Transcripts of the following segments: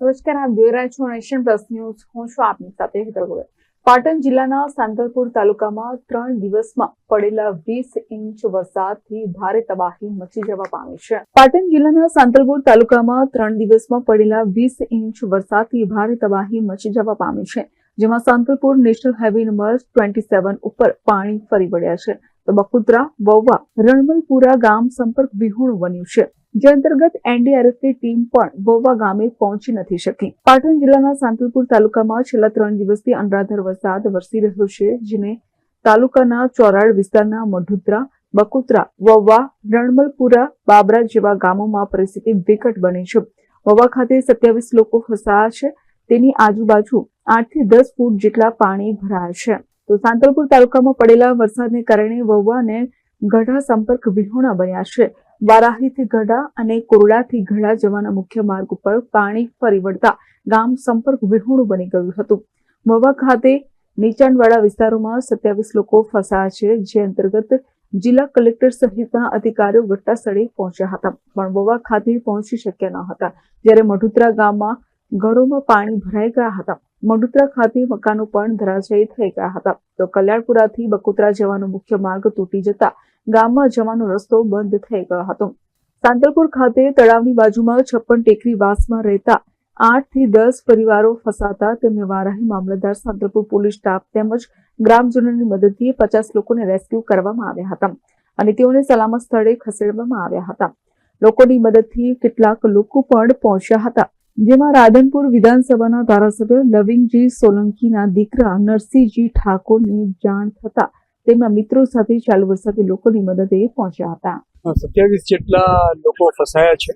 નમસ્કાર, આપ જોઈ રહ્યા છો નેશન પ્લસ ન્યૂઝ. હું છું આપની સાથે હેતલ ગોયલ પાટણ જિલ્લાના સાંતલપુર તાલુકામાં ત્રણ દિવસમાં પડેલા વીસ ઇંચ વરસાદથી ભારે તબાહી મચી જવા પામી છે. પાટણ જિલ્લાના સાંતલપુર તાલુકામાં ત્રણ દિવસમાં પડેલા વીસ ઇંચ વરસાદથી ભારે તબાહી મચી જવા પામી છે. જેમાં Santalpur national highway number twenty seven ઉપર પાણી ફરી વળ્યા છે. તો બકુત્રા વૌવા રણમલપુરા ગામ સંપર્ક વિહોણું બન્યું છે. જે અંતર્ગત એનડીઆરએફની ટીમ પણ બોવા ગામે પહોંચી નથી શકી. પાટણ જિલ્લાના સાંતલપુર તાલુકામાં છેલ્લા ત્રણ દિવસથી અનરાધાર વરસાદ વરસી રહ્યો છે, જેને તાલુકાના ચોરાડ વિસ્તારના મઢુદ્રા બકુત્રા, વવ્વા, રણમલપુરા, બાબરા જેવા ગામોમાં પરિસ્થિતિ વિકટ બની છે. વવા ખાતે સત્યાવીસ લોકો ફસાયા છે, તેની આજુબાજુ આઠથી દસ ફૂટ જેટલા પાણી ભરાયા છે. તો સાંતલપુર તાલુકામાં પડેલા વરસાદને કારણે વવ્વા અને ગઢા સંપર્ક વિહોણા બન્યા છે. વારાહીથી ગઢા અને કોરડાથી ગઢા જવાના મુખ્ય માર્ગ ઉપર પાણી ફરી વળતા ગામ સંપર્ક વિહોણું બની ગયું હતું. મવા ખાતે નીચાણવાળા વિસ્તારોમાં સત્યાવીસ લોકો ફસાયા છે, જે અંતર્ગત જિલ્લા કલેક્ટર સહિતના અધિકારીઓ ઘટનાસ્થળે પહોંચ્યા હતા. પણ વવા ખાતે પહોંચી શક્યા ન હતા. જ્યારે મઢુતરા ગામમાં ઘરોમાં પાણી ભરાઈ ગયા હતા. મઢુત્રા ખાતે મકાનો પણ ધરાશયી થઈ ગયા હતા. તો કલ્યાણપુરાથી બકોતરા જવાનો મુખ્ય માર્ગ તૂટી જતા ગામમાં જવાનો રસ્તો બંધ થઈ ગયો હતો. સાંતલપુર ખાતે તળાવની બાજુમાં છપ્પન ટેકરી વાસમાં રહેતા આઠથી દસ પરિવારો ફસાતા તેમને વારાહી મામલતદાર, સાંતલપુર પોલીસ સ્ટાફ તેમજ ગ્રામજનોની મદદથી પચાસ લોકોને રેસ્ક્યુ કરવામાં આવ્યા હતા અને તેઓને સલામત સ્થળે ખસેડવામાં આવ્યા હતા. લોકોની મદદથી કેટલાક લોકો પણ પહોંચ્યા હતા, જેમાં રાધનપુર વિધાનસભાના ધારાસભ્ય લવિંગજી સોલંકીના દીકરા નરસિંહજી ઠાકોરની જાણ થતા તેમના મિત્રો સાથે ચાલુ વરસાદે લોકોની મદદે પહોંચ્યા હતા. સત્યાવીસ જેટલા લોકો ફસાયા છે.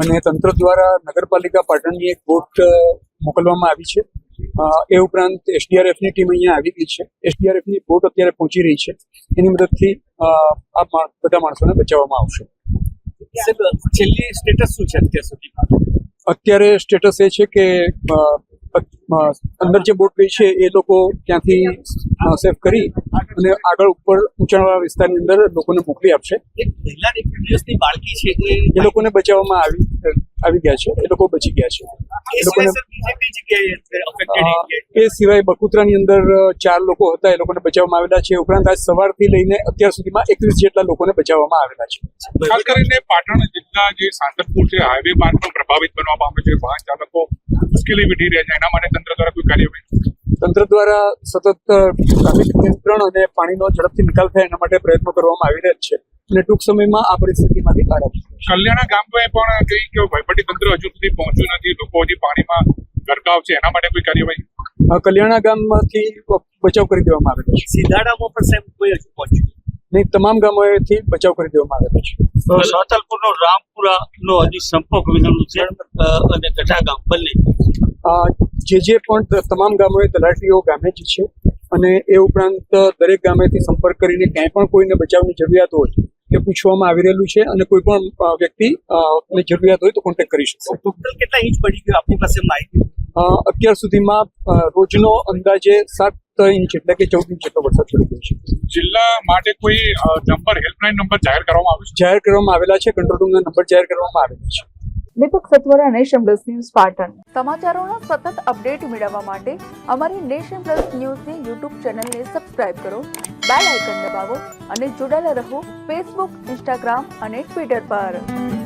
અને તંત્ર દ્વારા નગરપાલિકા પાટણની એક બોટ મોકલવામાં આવી છે. એ ઉપરાંત એસડીઆરએફની ટીમ અહીંયા આવી ગઈ છે. એસડીઆરએફની બોટ અત્યારે પહોંચી રહી છે. એની મદદથી આ બધા માણસોને બચાવવામાં આવશે. છેલ્લી સ્ટેટસ શું છે અત્યાર સુધીમાં? અત્યારે સ્ટેટસ એ છે કે અંદર જે બોટ ગઈ છે એ લોકો ત્યાંથી સેફ કરી અને આગળ ઉપર ઊંચાણવાળા વિસ્તારની અંદર લોકોને મોકલી આપશે. બાળકી છે એ એ લોકોને બચાવવામાં આવી આવી ગયા છે. એ લોકો બચી ગયા છે. એ લોકોને? એ સિવાય બકુત્રાની અંદર ચાર લોકો હતા એ લોકોને બચાવવામાં આવેલા છે. ઉપરાંત આજ સવારથી લઈને અત્યાર સુધીમાં એકવીસ જેટલા લોકોને બચાવવામાં આવેલા છે. ખાસ કરીને પાટણ જિલ્લા જે સાંતલપુર છે હાઈવે માર્ગ પણ પ્રભાવિત બનવા પામે છે વાહન ચાલકો મુશ્કેલી વેઠી રહ્યા છે. એના માટે તંત્ર દ્વારા કોઈ કાર્યવાહી તંત્ર દ્વારા સતત ટ્રાફિક નિયંત્રણ અને પાણીનો ઝડપથી નિકાલ થાય એના માટે પ્રયત્નો કરવામાં આવી રહ્યા જ છે અને ટૂંક સમયમાં આ પરિસ્થિતિમાંથી બહાર આવશે કલ્યાણા ગામમાં પણ કઈ કે વહીવટી તંત્ર હજુ સુધી પહોંચ્યું નથી. લોકો હજી પાણીમાં ગરકાવ છે. એના માટે કોઈ કાર્યવાહી કલ્યાણા કલ્યાણા ગામમાંથી બચાવ કરી દેવામાં આવે છે. સીધાડામાં પણ સાહેબ કોઈ હજુ પહોંચ્યું નહીં તમામ ગામોએથી બચાવ કરી દેવામાં આવેલો છે. સાતલપુરનો રામપુરા નો હજી સંપર્ક વિનાનું છે અને ગઢા ગામ બંને. જે જે પણ તમામ ગામોએ તલાટીઓ ગામે જ છે અને એ ઉપરાંત દરેક ગામેથી સંપર્ક કરીને ક્યાંય પણ કોઈને બચાવની જરૂરિયાત હોય તે પૂછવામાં આવી રહેલું છે અને કોઈ પણ વ્યક્તિ ને જરૂરિયાત હોય તો કોન્ટેક્ટ કરી શકશે ટોટલ કેટલા ઇંચ પડી ગયો આપની પાસે માહિતી? અત્યાર સુધીમાં રોજનો અંદાજે સાત ઇંચ એટલે કે ચૌદ ઇંચ જેટલો વરસાદ પડી ગયો છે. જિલ્લા માટે કોઈ નંબર હેલ્પલાઇન નંબર જાહેર કરવામાં આવ્યો છે? જાહેર કરવામાં આવેલા છે કંટ્રોલ રૂમના નંબર જાહેર કરવામાં આવેલા છે. Deepak Satvara nation plus news Patan. સમાચારોના સતત અપડેટ મેળવવા માટે અમારી નેશન પ્લસ ન્યૂઝની યુટ્યુબ ચેનલને સબસ્ક્રાઇબ કરો બેલ આઇકન દબાવો અને જોડાયેલા રહો ફેસબુક ઇન્સ્ટાગ્રામ અને ટ્વિટર પર.